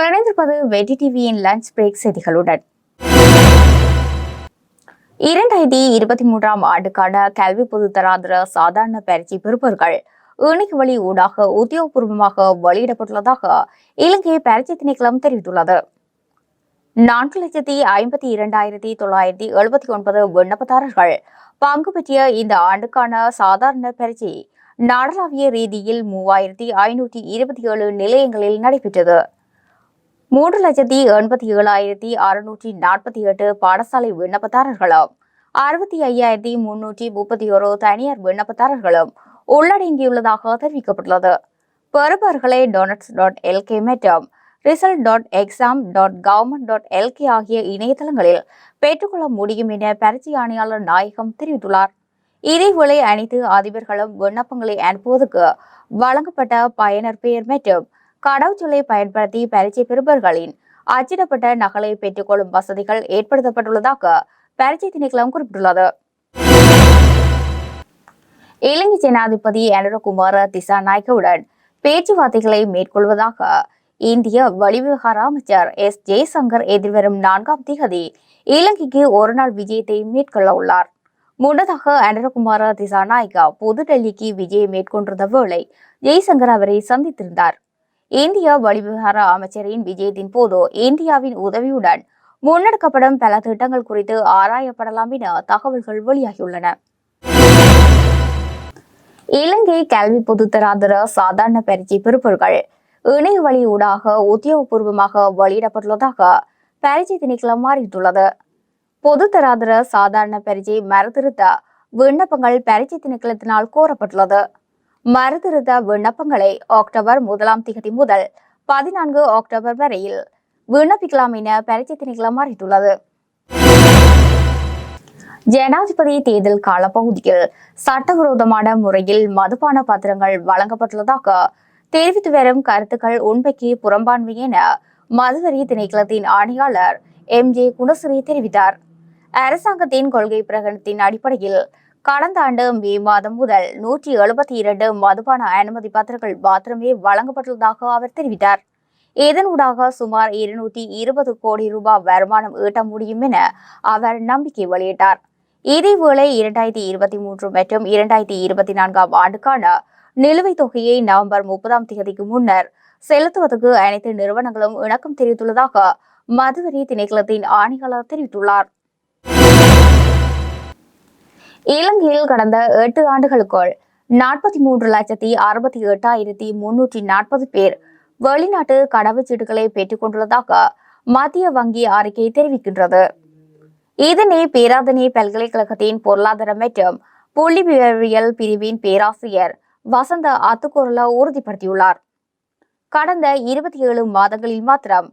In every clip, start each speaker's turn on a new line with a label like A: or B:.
A: நீங்கள் இணைந்திருப்பது வெடி டிவியின் லஞ்ச் பிரேக் செய்திகளுடன் இரண்டாயிரத்தி இருபத்தி மூன்றாம் ஆண்டுக்கான கல்வி பொது பொதுத்தராதர சாதாரண பயிற்சி பெறுபவர்கள் இணைய வழி ஊடாக உத்தியோகபூர்வமாக வெளியிடப்பட்டுள்ளதாக இலங்கை பயிற்சி திணைக்களம் தெரிவித்துள்ளது நான்கு லட்சத்தி ஐம்பத்தி இரண்டாயிரத்தி தொள்ளாயிரத்தி எழுபத்தி ஒன்பது விண்ணப்பதாரர்கள் பங்கு பெற்றிய இந்த ஆண்டுக்கான சாதாரண பயிற்சி நாடளாவிய ரீதியில் மூவாயிரத்தி ஐநூற்றி இருபத்தி ஏழு நிலையங்களில் நடைபெற்றது மூன்று லட்சத்தி எண்பத்தி ஏழாயிரத்தி அறுநூற்றி நாற்பத்தி எட்டு பாடசாலை விண்ணப்பதாரர்களும் அறுபத்தி ஐயாயிரத்தி முன்னூற்றி முப்பத்தி ஒரு தனியார் விண்ணப்பதாரர்களும் உள்ளடங்கியுள்ளதாக தெரிவிக்கப்பட்டுள்ளது பெறுபவர்களை டொனட்ஸ் டாட் எல்கே மற்றும் result dot exam dot government dot LK ஆகிய இணையதளங்களில் பெற்றுக்கொள்ள முடியும் என பரிசு ஆணையாளர் நாயகம் தெரிவித்துள்ளார் இதேவேளை அனைத்து அதிபர்களும் விண்ணப்பங்களை அனுப்புவதற்கு வழங்கப்பட்ட பயனர் பெயர் மற்றும் கடவுச்சொல்லை பயன்படுத்தி பரீட்சை பெறுபவர்களின் அச்சிடப்பட்ட நகலை பெற்றுக்கொள்ளும் வசதிகள் ஏற்படுத்தப்பட்டுள்ளதாக பரீட்சை திணைக்களம் குறிப்பிட்டுள்ளது இலங்கை ஜனாதிபதி அனுரகுமார நாயக்கவுடன் பேச்சுவார்த்தைகளை மேற்கொள்வதாக இந்திய வெளிவிவகார அமைச்சர் எஸ் ஜெய்சங்கர் எதிர்வரும் நான்காம் திகதி இலங்கைக்கு ஒரு நாள் விஜயத்தை மேற்கொள்ள உள்ளார் முன்னதாக அனுரகுமார நாயக்கா புதுடெல்லிக்கு விஜயம் மேற்கொண்டிருந்த வேளை ஜெய்சங்கர் அவரை சந்தித்திருந்தார் இந்திய வெளிவிவகார அமைச்சரின் விஜயத்தின் போது இந்தியாவின் உதவியுடன் முன்னெடுக்கப்படும் பல திட்டங்கள் குறித்து ஆராயப்படலாம் என தகவல்கள் வெளியாகியுள்ளன இலங்கை கல்வி பொதுத்தராதர சாதாரண பயிற்சி பெறுபவர்கள் இணைய வழி ஊடாக உத்தியோகபூர்வமாக வெளியிடப்பட்டுள்ளதாக பயிற்சி திணைக்களம் மாறிட்டுள்ளது பொதுத்தராதர சாதாரண பயிற்சி மறுதிருத்த விண்ணப்பங்கள் பயிற்சி திணைக்களத்தினால் கோரப்பட்டுள்ளது மறுதிருத்த விண்ணப்பங்களை அக்டோபர் முதலாம் திகதி முதல் பதினான்கு அக்டோபர் வரையில் விண்ணப்பிக்கலாம் என பரீட்சை அறிவித்துள்ளது ஜனாதிபதி தேர்தல் காலப்பகுதியில் சட்டவிரோதமான முறையில் மதுபான பாத்திரங்கள் வழங்கப்பட்டுள்ளதாக தெரிவித்து வரும் கருத்துக்கள் உண்மைக்கு புறம்பான்மை என மதுவரி திணைக்களத்தின் ஆணையாளர் எம் ஜே குணசிறி தெரிவித்தார் அரசாங்கத்தின் கொள்கை பிரகடனத்தின் அடிப்படையில் கடந்த ஆண்டு மே மாதம் முதல் நூற்றி எழுபத்தி இரண்டு மதுபான அனுமதி பத்திரங்கள் மாத்திரமே வழங்கப்பட்டுள்ளதாக அவர் தெரிவித்தார் இதன் ஊடாக சுமார் இருநூற்றி இருபது கோடி ரூபாய் வருமானம் ஈட்ட முடியும் என அவர் நம்பிக்கை வெளியிட்டார் இதேவேளை இரண்டாயிரத்தி இருபத்தி மூன்று மற்றும் இரண்டாயிரத்தி இருபத்தி நான்காம் ஆண்டுக்கான நிலுவைத் தொகையை நவம்பர் முப்பதாம் தேதிக்கு முன்னர் செலுத்துவதற்கு அனைத்து நிறுவனங்களும் இணக்கம் தெரிவித்துள்ளதாக மதுவரி திணைக்களத்தின் ஆணையாளர் தெரிவித்துள்ளார் இலங்கையில் கடந்த எட்டு ஆண்டுகளுக்குள் நாற்பத்தி மூன்று லட்சத்தி அறுபத்தி எட்டாயிரத்தி முன்னூற்றி நாற்பது பேர் வெளிநாட்டு கடவுச்சீட்டுகளை பெற்றுக் கொண்டுள்ளதாக மத்திய வங்கி அறிக்கை தெரிவிக்கின்றது இதனை பேராதனை பல்கலைக்கழகத்தின் பொருளாதாரம் மற்றும் புள்ளிவியல் பிரிவின் பேராசிரியர் வசந்த அத்துக்குரலா உறுதிப்படுத்தியுள்ளார் கடந்த இருபத்தி ஏழு மாதங்களில் மாத்திரம்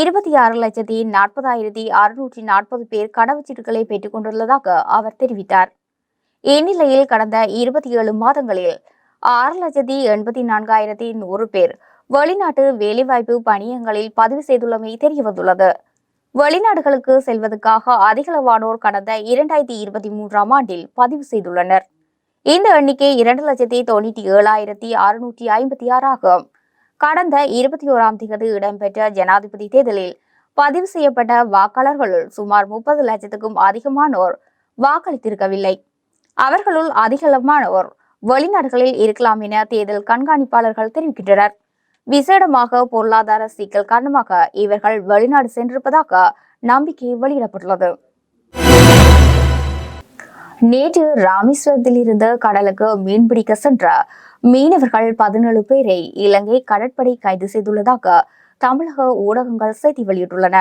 A: இருபத்தி ஆறு லட்சத்தி நாற்பதாயிரத்தி அறுநூற்றி நாற்பது பேர் கடவுச்சீட்டுகளை பெற்றுக் கொண்டுள்ளதாக அவர் தெரிவித்தார் இந்நிலையில் கடந்த இருபத்தி ஏழு மாதங்களில் ஆறு லட்சத்தி எண்பத்தி நான்காயிரத்தி நூறு பேர் வெளிநாட்டு வேலைவாய்ப்பு பணியங்களில் பதிவு செய்துள்ளமை தெரியவந்துள்ளது வெளிநாடுகளுக்கு செல்வதற்காக அதிகளவானோர் கடந்த இரண்டாயிரத்தி இருபத்தி மூன்றாம் ஆண்டில் பதிவு செய்துள்ளனர் இந்த எண்ணிக்கை இரண்டு லட்சத்தி தொண்ணூற்றி ஏழாயிரத்தி அறுநூற்றி ஐம்பத்தி ஆறு ஆகும் கடந்த இருபத்தி ஓராம் தேதி இடம்பெற்ற ஜனாதிபதி தேர்தலில் பதிவு செய்யப்பட்ட வாக்காளர்களுள் சுமார் முப்பது லட்சத்துக்கும் அதிகமானோர் வாக்களித்திருக்கவில்லை அவர்களுள் அதிகளமானோர் வெளிநாடுகளில் இருக்கலாம் என தேர்தல் கண்காணிப்பாளர்கள் தெரிவிக்கின்றனர் விசேடமாக பொருளாதார சிக்கல் காரணமாக இவர்கள் வெளிநாடு சென்றிருப்பதாக நம்பிக்கை வெளியிடப்பட்டுள்ளது நேற்று ராமேஸ்வரத்தில் இருந்து கடலுக்கு மீன்பிடிக்க சென்ற மீனவர்கள் பதினேழு பேரை இலங்கை கடற்படை கைது செய்துள்ளதாக தமிழக ஊடகங்கள் செய்தி வெளியிட்டுள்ளன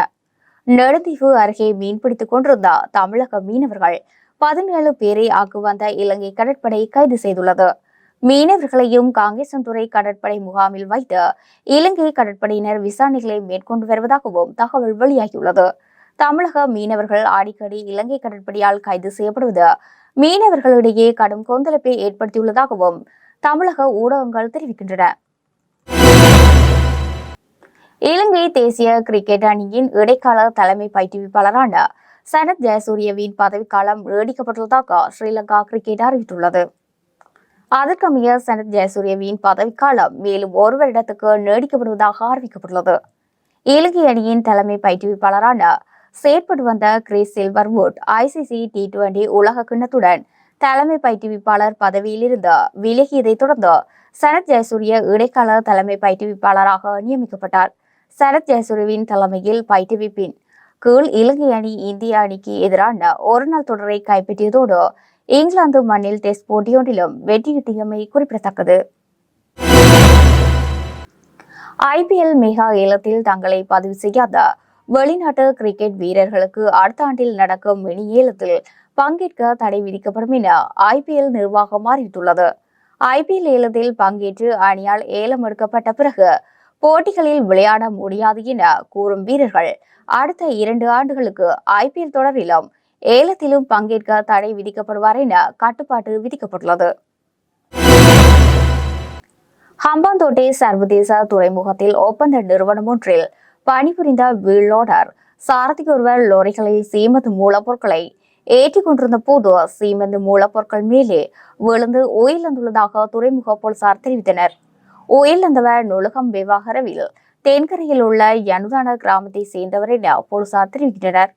A: நெடுந்தீவு அருகே மீன்பிடித்துக் கொண்டிருந்த தமிழக மீனவர்கள் பதினேழு பேரை ஆக்கு வந்த இலங்கை கடற்படை கைது செய்துள்ளது மீனவர்களையும் காங்கேசன்துறை கடற்படை முகாமில் வைத்து இலங்கை கடற்படையினர் விசாரணைகளை மேற்கொண்டு வருவதாகவும் தகவல் வெளியாகியுள்ளது தமிழக மீனவர்கள் அடிக்கடி இலங்கை கடற்படையால் கைது செய்யப்படுவது மீனவர்களிடையே கடும் கொந்தளிப்பை ஏற்படுத்தியுள்ளதாகவும் தமிழக ஊடகங்கள் தெரிவிக்கின்றன இலங்கை தேசிய கிரிக்கெட் அணியின் இடைக்கால தலைமை பயிற்றுவிப்பாளரான சனத் ஜெயசூரியவின் பதவிக்காலம் நீடிக்கப்பட்டுள்ளதாக ஸ்ரீலங்கா கிரிக்கெட் அறிவித்துள்ளது அதற்கமைய சனத் ஜெயசூரியவின் பதவிக்காலம் மேலும் ஒரு வருடத்துக்கு நீடிக்கப்படுவதாக அறிவிக்கப்பட்டுள்ளது இலங்கை அணியின் தலைமை பயிற்றுவிப்பாளரான செயற்பட்டு வந்த Chris Silverwood ICC T twenty உலக கிண்ணத்துடன் தலைமை பயிற்றுவிப்பாளர் பதவியிலிருந்து விலகியதைத் தொடர்ந்து சனத் ஜெயசூரிய இடைக்கால தலைமை பயிற்றுவிப்பாளராக நியமிக்கப்பட்டார் சரத் ஜெயசூரியவின் தலைமையில் பயிற்றுவிப்பின் கீழ் இலங்கை அணி இந்திய அணிக்கு எதிரான ஒருநாள் தொடரை கைப்பற்றியதோடு இங்கிலாந்து மண்ணில் டெஸ்ட் போட்டியொன்றிலும் வெற்றியிட்டியமை குறிப்பிடத்தக்கது ஐபிஎல் மெகா ஏலத்தில் தங்களை பதிவு செய்யாத வெளிநாட்டு கிரிக்கெட் வீரர்களுக்கு அடுத்த ஆண்டில் நடக்கும் மினி ஏலத்தில் பங்கேற்க தடை விதிக்கப்படும் என ஐபிஎல் நிர்வாகம் அறிவித்துள்ளது ஐபிஎல் ஏலத்தில் பங்கேற்று அணியால் ஏலம் எடுக்கப்பட்ட பிறகு போட்டிகளில் விளையாட முடியாது என கூறும் வீரர்கள் அடுத்த இரண்டு ஆண்டுகளுக்கு ஐபிஎல் தொடரிலும் ஏலத்திலும் பங்கேற்க தடை விதிக்கப்படுவார் என கட்டுப்பாட்டு விதிக்கப்பட்டுள்ளது ஹம்பாந்தோட்டை சர்வதேச துறைமுகத்தில் ஒப்பந்த நிறுவனம் ஒன்றில் பணிபுரிந்த வீலோடர் சாரதி ஒருவர் லோரிகளில் சீமத் மூலப்பொருட்களை ஏற்றி கொண்டிருந்த போது சீமெந்து மூலப்பொருட்கள் மேலே விழுந்து உயிரிழந்துள்ளதாக துறைமுக போலீசார் தெரிவித்தனர் ஓயில் அந்த வேன் நூலகம் விவகாரவில் உள்ள யனுதான கிராமத்தை சேர்ந்தவரை என போலீசார் தெரிவிக்கின்றனர்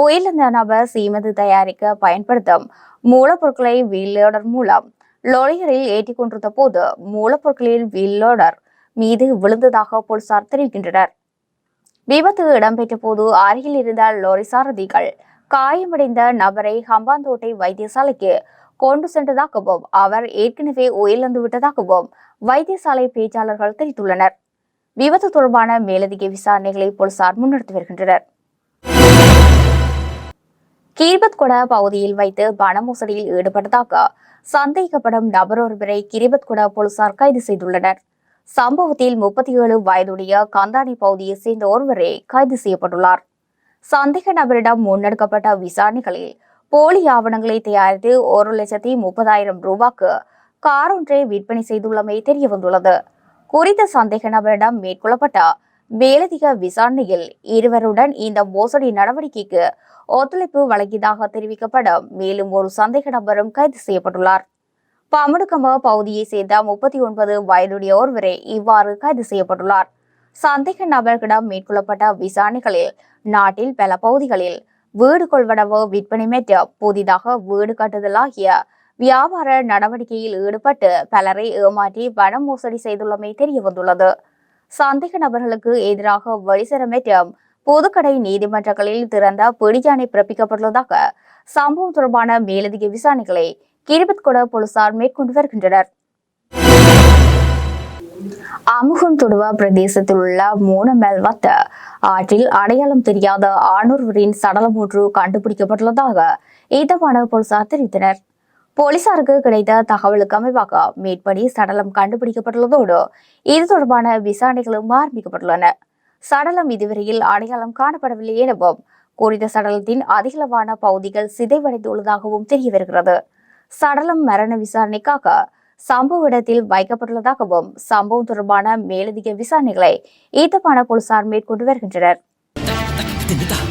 A: ஓயில் அந்த நபர் சீமது தயாரிக்க பயன்படுத்தும் மூலப்பொருட்களை வீல்லோடர் மூலம் லோரியரில் ஏற்றி கொண்டிருந்த போது மூலப்பொருட்களின் வீல்லோடர் மீது விழுந்ததாக போலீசார் தெரிவிக்கின்றனர் விபத்து இடம்பெற்ற போது அருகில் இருந்த லோரி சாரதிகள் காயமடைந்த நபரை ஹம்பாந்தோட்டை வைத்தியசாலைக்கு கொண்டு சென்றதாகவும் அவர் ஏற்கனவே உயிரிழந்து விட்டதாகவும் வைத்தியசாலை பேச்சாளர்கள் தெரிவித்துள்ளனர் விபத்து தொடர்பான மேலதிக விசாரணைகளை போலீசார் முன்னெடுத்து வருகின்றனர் குட பகுதியில் வைத்து பண மோசடியில் ஈடுபட்டதாக சந்தேகப்படும் ஒருவரை கிரிபத் குட போலீசார் கைது செய்துள்ளனர் சம்பவத்தில் முப்பத்தி ஏழு வயதுடைய கந்தாணி பகுதியை சேர்ந்த ஒருவரே கைது செய்யப்பட்டுள்ளார் சந்தேக நபரிடம் முன்னெடுக்கப்பட்ட விசாரணைகளில் போலி ஆவணங்களை தயாரித்து ஒரு லட்சத்தி முப்பதாயிரம் ரூபாய்க்கு கார் ஒன்றை விற்பனை செய்துள்ளமை தெரிய வந்துள்ளது குறித்த சந்தேக நபரிடம் மேற்கொள்ளப்பட்ட மேலதிக விசாரணையில் இருவருடன் இந்த மோசடி நடவடிக்கைக்கு ஒத்துழைப்பு வழங்கியதாக தெரிவிக்கப்படும் மேலும் ஒரு சந்தேக நபரும் கைது செய்யப்பட்டுள்ளார் பமடுக்கம பகுதியை சேர்ந்த முப்பத்தி ஒன்பது வயதுடைய ஒருவரே இவ்வாறு கைது செய்யப்பட்டுள்ளார் சந்தேக நபர்களிடம் மேற்கொள்ளப்பட்ட விசாரணைகளில் நாட்டில் பல பகுதிகளில் வீடு கொள்வனவு விற்பனை மேற்று புதிதாக வீடு கட்டுதலாகிய வியாபார நடவடிக்கையில் ஈடுபட்டு பலரை ஏமாற்றி பண மோசடி செய்துள்ளமை தெரிய வந்துள்ளது சந்தேக நபர்களுக்கு எதிராக வழிசரமேற்றம் பொதுக்கடை நீதிமன்றங்களில் திறந்த பிடிஜானை பிறப்பிக்கப்பட்டுள்ளதாக சம்பவம் தொடர்பான மேலதிக விசாரணைகளை கிரிபத்கொட போலீசார் மேற்கொண்டு வருகின்றனர் அமுகம் அமுகன்துடுவா பிரதேசத்தில் உள்ள மூனமெல்வத்த ஆற்றில் அடையாளம் தெரியாத ஆணூர்வரின் சடலம் ஒன்று கண்டுபிடிக்கப்பட்டுள்ளதாக ஈதவான போலீசார் தெரிவித்தனர் போலீசாருக்கு கிடைத்த தகவலுக்கு அமைவாக மேற்படி சடலம் கண்டுபிடிக்கப்பட்டுள்ளதோடு இது தொடர்பான விசாரணைகளும் ஆரம்பிக்கப்பட்டுள்ளன சடலம் இதுவரையில் அடையாளம் காணப்படவில்லை எனவும் குறித்த சடலத்தின் அதிகளவான பகுதிகள் சிதைவடைந்துள்ளதாகவும் தெரிய வருகிறது சடலம் மரண விசாரணைக்காக சம்பவ இடத்தில் வைக்கப்பட்டுள்ளதாகவும் சம்பவம் தொடர்பான மேலதிக விசாரணைகளை ஈத்தப்பான போலீசார் மேற்கொண்டு வருகின்றனர்